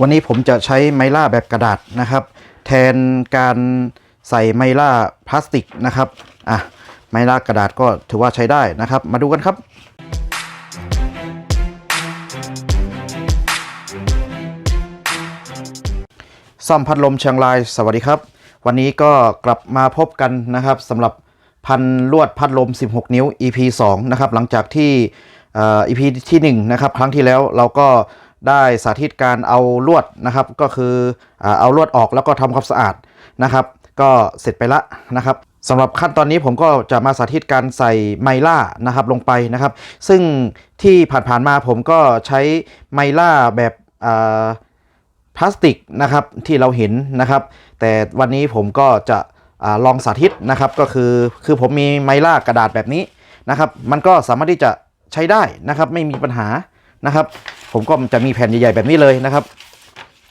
วันนี้ผมจะใช้ไมล่าแบบกระดาษนะครับ แทนการใส่ไมล่าพลาสติกนะครับอะไมล่ากระดาษก็ถือว่าใช้ได้นะครับ มาดูกันครับซ่อมพัดลมเชียงรายสวัสดีครับ วันนี้ก็กลับมาพบกันนะครับสำหรับพันลวดพัดลม 16 นิ้ว EP 2 นะครับ หลังจากที่อ่อ EP ที่1นะครับครั้งที่แล้วเราก็ ได้สาธิตการเอาลวดนะครับ ก็คือเอาลวดออกแล้วก็ทำความสะอาดนะครับ ก็เสร็จไปละนะครับสำหรับขั้นตอนนี้ผมก็จะมาสาธิตการใส่ไมล่านะครับลงไปนะครับ ซึ่งที่ผ่านๆมาผมก็ใช้ไมล่าแบบพลาสติกนะครับที่เราเห็นนะครับ แต่วันนี้ผมก็จะอลองสาธิตนะครับ ก็คือคือผมมีไมล่ากระดาษแบบนี้นะครับ มันก็สามารถที่จะใช้ได้นะครับ ไม่มีปัญหานะครับ ผมก็จะมีแผ่นใหญ่ๆแบบนี้เลยนะครับ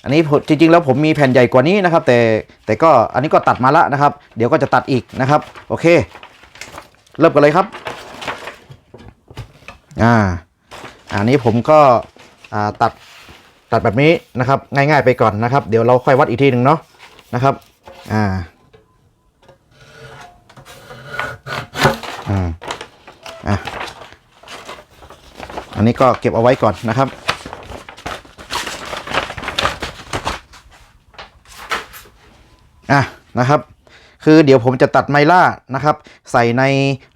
อันนี้จริงๆแล้วผมมีแผ่นใหญ่กว่านี้นะครับ แต่แต่ก็อันนี้ก็ตัดมาละนะครับ เดี๋ยวก็จะตัดอีกนะครับ โอเค เริ่มกันเลยครับอ่าอันนี้ผมก็อ่าตัดตัดแบบนี้นะครับ ง่ายๆไปก่อนนะครับ เดี๋ยวเราค่อยวัดอีกทีหนึ่งเนาะนะครับอ่าอืมอะอันนี้ก็เก็บเอาไว้ก่อนนะครับ อะ นะครับ คือเดี๋ยวผมจะตัดไมล่านะครับ ใส่ใน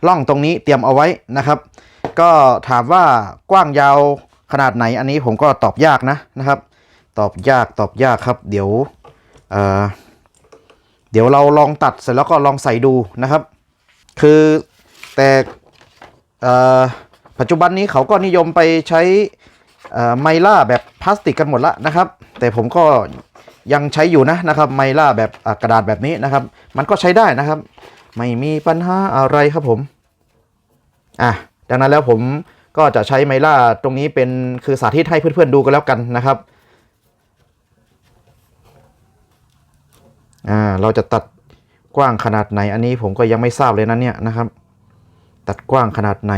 ร่องตรงนี้เตรียมเอาไว้นะครับ ก็ถามว่ากว้างยาวขนาดไหนอันนี้ผมก็ตอบยากนะนะครับ ตอบยากตอบยากครับ เดี๋ยวเเดี๋ยวเราลองตัดเสร็จแล้วก็ลองใส่ดูนะครับ คือแต่ปัจจุบันนี้เขาก็นิยมไปใช้ไมล่าแบบพลาสติกกันหมดละนะครับ แต่ผมก็ ยังใช้อยู่นะนะครับ ไมล่าแบบกระดาษแบบนี้นะครับ มันก็ใช้ได้นะครับ ไม่มีปัญหาอะไรครับผมอะดังนั้นแล้วผมก็จะใช้ไมล่าตรงนี้เป็นคือสาธิตให้เพื่อนๆดูกันแล้วกันนะครับอ่าเราจะตัดกว้างขนาดไหน อันนี้ผมก็ยังไม่ทราบเลยนะเนี่ยนะครับ ตัดกว้างขนาดไหน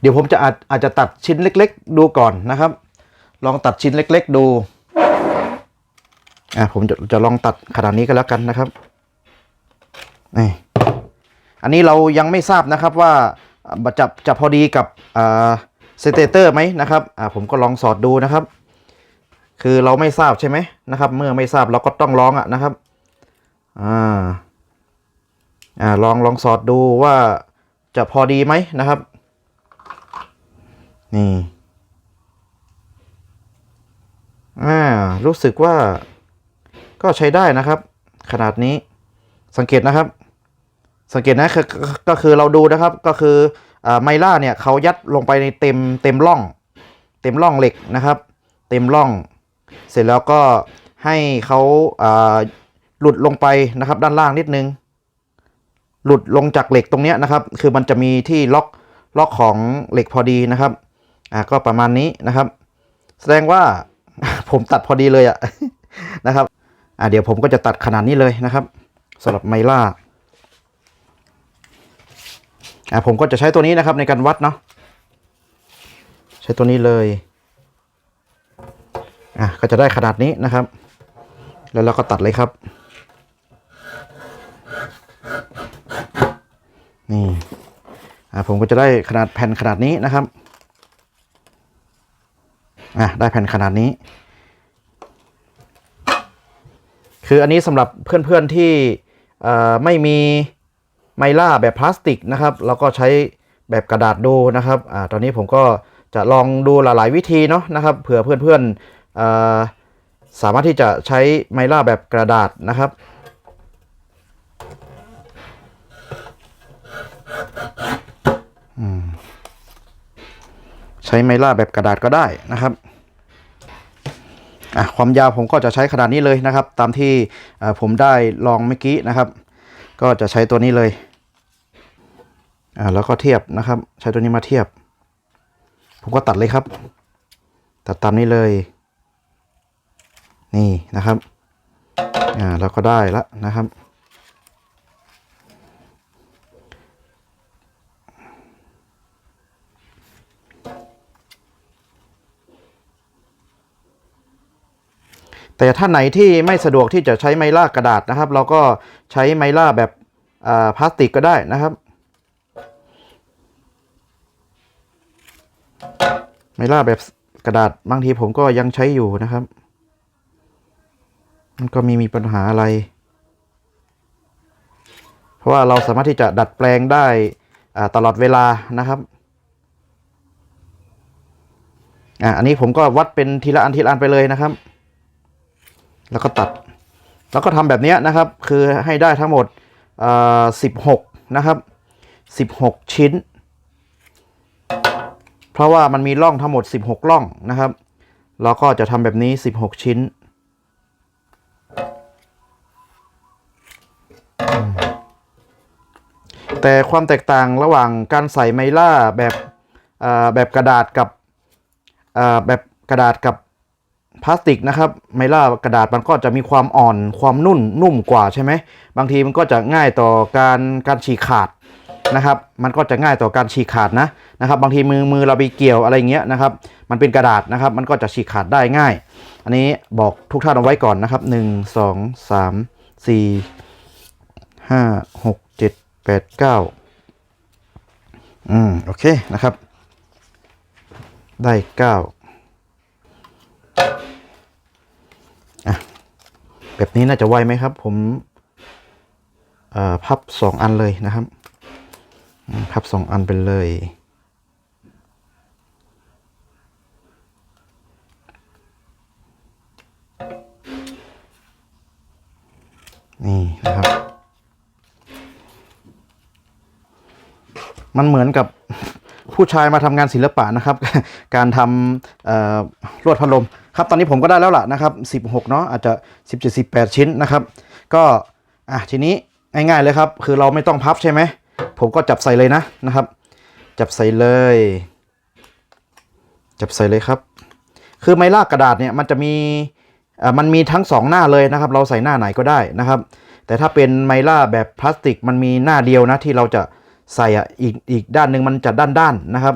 เดี๋ยวผมจะอาจอาจจะตัดชิ้นเล็ก ๆ ดูก่อนนะครับ ลองตัดชิ้นเล็ก ๆ ดู อ่าผมจะจะลองตัดขนาดนี้ก็แล้วกันนะครับนี่อันนี้เรายังไม่ทราบนะครับว่าจะจะพอดีกับอ่าสเตเตอร์ไหมนะครับอ่าผมก็ลองสอดดูนะครับ คือเราไม่ทราบใช่ไหมนะครับ เมื่อไม่ทราบเราก็ต้องลองอะนะครับอ่าอ่าลองลองสอดดูว่าจะพอดีไหมนะครับ นี่อ่ารู้สึกว่า ก็ใช้ได้นะครับ ขนาดนี้สังเกตนะครับ สังเกตนะคือก็คือเราดูนะครับก็คืออไมล่าเนี่ยเขายัดลงไปในเต็มเต็มร่อง เต็มร่องเหล็กนะครับ เต็มร่อง เสร็จแล้วก็ให้เขาาหลุดลงไปนะครับ ด้านล่างนิดนึง หลุดลงจากเหล็กตรงนี้นะครับ คือมันจะมีที่ล็อกล็อกของเหล็กพอดีนะครับอ่าก็ประมาณนี้นะครับ แสดงว่าผมตัดพอดีเลยอะนะครับ อ่าเดี๋ยวผมก็จะตัดขนาดนี้เลยนะครับสำหรับไมล่าอ่าผมก็จะใช้ตัวนี้นะครับในการวัดเนาะใช้ตัวนี้เลยอะก็จะได้ขนาดนี้นะครับ แล้วเราก็ตัดเลยครับ นี่อ่าผมก็จะได้ขนาดแผ่นขนาดนี้นะครับอะได้แผ่นขนาดนี้ คืออันนี้สำหรับเพื่อนๆที่เอ่ไม่มีไมล่าแบบพลาสติกนะครับเราก็ใช้แบบกระดาษดูนะครับอตอนนี้ผมก็จะลองดูหลาย ๆ วิธีเนาะนะครับเผื่อเพื่อนๆเอ่อสามารถที่จะใช้ไมล่าแบบกระดาษนะครับใช้ไมล่าแบบกระดาษก็ได้นะครับ ความยาวผมก็จะใช้ขนาดนี้เลยนะครับ ตามที่ผมได้ลองเมื่อกี้นะครับ ก็จะใช้ตัวนี้เลยแล้วก็เทียบนะครับ ใช้ตัวนี้มาเทียบ ผมก็ตัดเลยครับ ตัดตามนี้เลย นี่นะครับ อ่าแล้วก็ได้ละนะครับ แต่ถ้าไหนที่ไม่สะดวกที่จะใช้ไม้ล่ากระดาษนะครับ เราก็ใช้ไม้ล่าแบบพลาสติกก็ได้นะครับ ไม้ล่าแบบกระดาษบางทีผมก็ยังใช้อยู่นะครับ มันก็มีมีปัญหาอะไร เพราะว่าเราสามารถที่จะดัดแปลงได้ตลอดเวลานะครับอะอันนี้ผมก็วัดเป็นทีละอันทีละอันไปเลยนะครับ แล้วก็ตัด แล้วก็ทำแบบนี้นะครับ คือให้ได้ทั้งหมดสิบหกนะครับสิบหกชิ้น เพราะว่ามันมีร่องทั้งหมด16ร่องนะครับเราก็จะทำแบบนี้16ชิ้นแต่ความแตกต่างระหว่างการใส่ไมล่าแบบแบบกระดาษกับแบบกระดาษกับ พลาสติกนะครับไมล่ากระดาษมันก็จะมีความอ่อนความนุ่นนุ่มกว่าใช่ไหมบางทีมันก็จะง่ายต่อการการฉีกขาดนะครับ มันก็จะง่ายต่อการฉีกขาดนะนะครับ บางทีมือมือเราไปเกี่ยวอะไรเงี้ยนะครับ มันเป็นกระดาษนะครับ มันก็จะฉีกขาดได้ง่าย อันนี้บอกทุกท่านเอาไว้ก่อนนะครับ 1 2 3 4 5 6 7 8 9อืมโอเคนะครับ ได้ 9 แบบนี้น่าจะไวไหมครับ ผมพับสองอันเลยนะครับ พับสองอันไปเลย นี่นะครับ มันเหมือนกับผู้ชายมาทำงานศิลปะนะครับ การทำลวดพัดลม ครับตอนนี้ผมก็ได้แล้วล่ะนะครับ16เนาะอาจจะ17 18 ชิ้นนะครับ ก็อะทีนี้ง่ายๆเลยครับ คือเราไม่ต้องพับใช่ไหมผมก็จับใส่เลยนะนะครับ จับใส่เลย จับใส่เลยครับ คือไม้ลากกระดาษเนี่ยมันจะมีเอ่อมันมีทั้งสองหน้าเลยนะครับ เราใส่หน้าไหนก็ได้นะครับ แต่ถ้าเป็นไมล่าแบบพลาสติกมันมีหน้าเดียวนะที่เราจะใส่อ,อีกอีกด้านหนึ่งมันจะด้านด้านนะครับ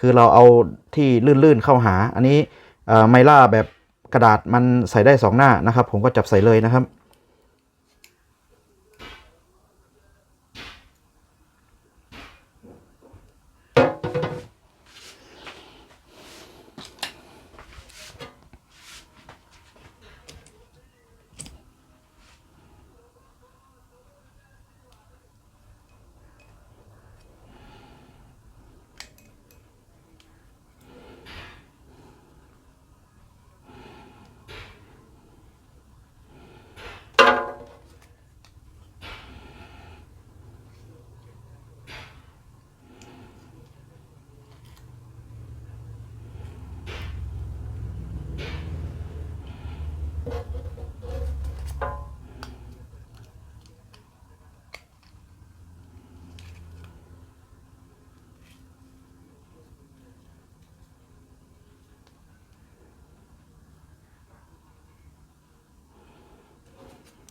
คือเราเอาที่ลื่นๆเข้าหา อันนี้ ไมล่าแบบกระดาษมันใส่ได้สองหน้านะครับ ผมก็จับใส่เลยนะครับ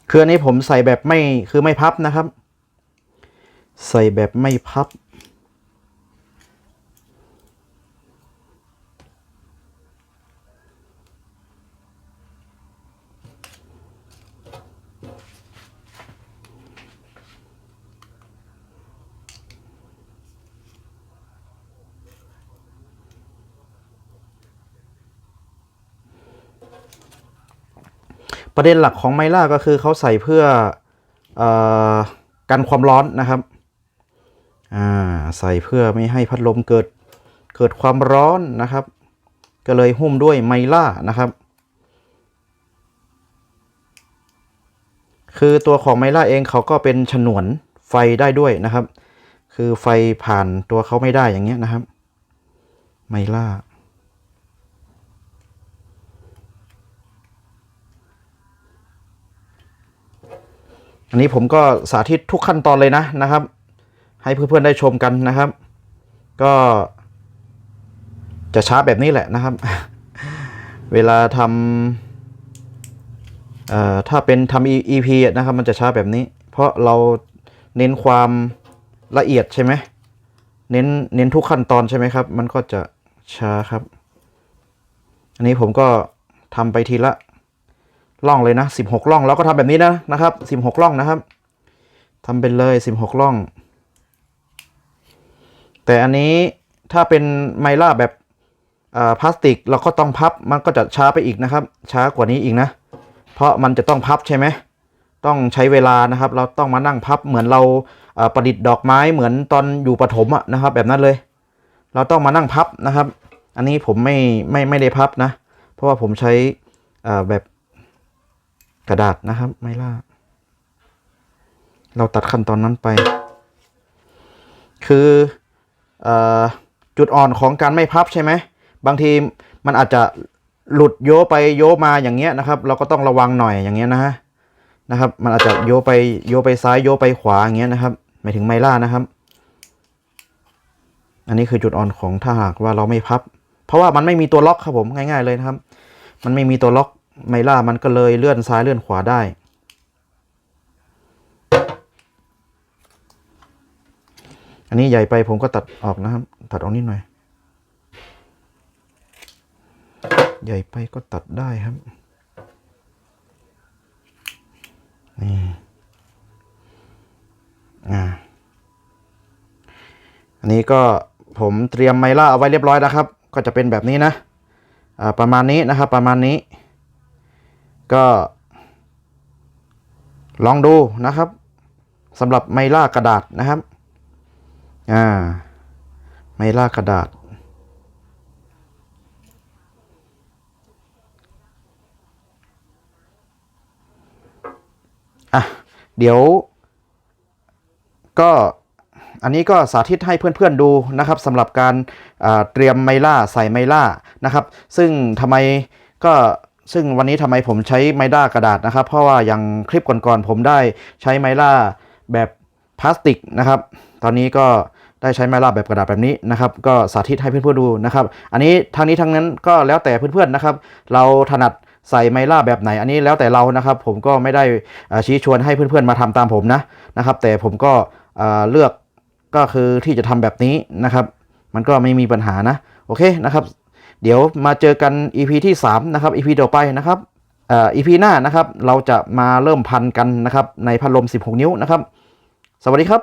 คืออันนี้ผมใส่แบบไม่คือไม่พับนะครับ ใส่แบบไม่พับ ประเด็นหลักของไมล่าก็คือเขาใส่เพื่ออกันความร้อนนะครับใส่เพื่อไม่ให้พัดลมเกิดเกิดความร้อนนะครับ ก็เลยหุ้มด้วยไมล่านะครับคือตัวของไมล่าเองเขาก็เป็นฉนวนไฟได้ด้วยนะครับ คือไฟผ่านตัวเขาไม่ได้อย่างเงี้ยนะครับ ไมล่า อันนี้ผมก็สาธิตทุกขั้นตอนเลยนะนะครับ ให้เพื่อนๆได้ชมกันนะครับ ก็จะช้าแบบนี้แหละนะครับ เวลาทำเอ่อถ้าเป็นทำ EP นะครับ มันจะช้าแบบนี้ เพราะเราเน้นความละเอียดใช่ไหมเน้นเน้นทุกขั้นตอนใช่ไหมครับ มันก็จะช้าครับ อันนี้ผมก็ทำไปทีละ ร่องเลยนะ 16ร่องแล้วก็ทำแบบนี้นะนะครับ16ร่องนะครับทำเป็นเลย 16ร่อง แต่อันนี้ถ้าเป็นไมล่าแบบอ่าพลาสติกเราก็ต้องพับมันก็จะช้าไปอีกนะครับ ช้ากว่านี้อีกนะ เพราะมันจะต้องพับใช่ไหมต้องใช้เวลานะครับ เราต้องมานั่งพับเหมือนเราอ่อประดิษฐ์ดอกไม้เหมือนตอนอยู่ประถมอะนะครับ แบบนั้นเลย เราต้องมานั่งพับนะครับ อันนี้ผมไม่ไม่ไม่ได้พับนะ เพราะว่าผมใช้อ่อแบบ กระดาษนะครับไม่ล่า เราตัดขั้นตอนนั้นไป คืออจุดอ่อนของการไม่พับใช่ไหม บางทีมันอาจจะหลุดโยไปโยมาอย่างเงี้ยนะครับ เราก็ต้องระวังหน่อยอย่างเงี้ยนะฮะนะครับ มันอาจจะโยไปโยไปซ้ายโยไปขวาอย่างเงี้ยนะครับหมายถึงไมล่านะครับ อันนี้คือจุดอ่อนของถ้าหากว่าเราไม่พับ เพราะว่ามันไม่มีตัวล็อกครับผมง่าย ๆเลยนะครับ มันไม่มีตัวล็อก ไมล่ามันก็เลยเลื่อนซ้ายเลื่อนขวาได้ อันนี้ใหญ่ไปผมก็ตัดออกนะครับ ตัดออกนิดหน่อย ใหญ่ไปก็ตัดได้ครับ นี่ อ่า อันนี้ก็ผมเตรียมไมล่าเอาไว้เรียบร้อยนะครับ ก็จะเป็นแบบนี้นะ อ่า ประมาณนี้นะครับ ประมาณนี้ ก็ ลองดูนะครับสำหรับไมล่ากระดาษนะครับ อ่า ไมล่ากระดาษ อะ เดี๋ยว ก็อันนี้ก็สาธิตให้เพื่อนๆดูนะครับสำหรับการเตรียมไมล่าใส่ไมล่านะครับ ซึ่งทำไมก็ ซึ่งวันนี้ทำไมผมใช้ไมล่ากระดาษนะครับ เพราะว่าอย่างคลิปก่อนๆผมได้ใช้ไมล่าแบบพลาสติกนะครับ ตอนนี้ก็ได้ใช้ไมล่าแบบกระดาษแบบนี้นะครับ ก็สาธิตให้เพื่อนๆดูนะครับ อันนี้ทางนี้ทางนั้นก็แล้วแต่เพื่อนๆนะครับ เราถนัดใส่ไมล่าแบบไหน อันนี้แล้วแต่เรานะครับ ผมก็ไม่ได้ชี้ชวนให้เพื่อนๆมาทำตามผมนะนะครับ แต่ผมก็เลือกก็คือที่จะทำแบบนี้นะครับ มันก็ไม่มีปัญหานะ โอเคนะครับ เดี๋ยวมาเจอกัน EP ที่ 3 นะครับ EP ต่อไปนะครับเอ่อ EP หน้านะครับ เราจะมาเริ่มพันกันนะครับ ในพัดลม 16 นิ้วนะครับ สวัสดีครับ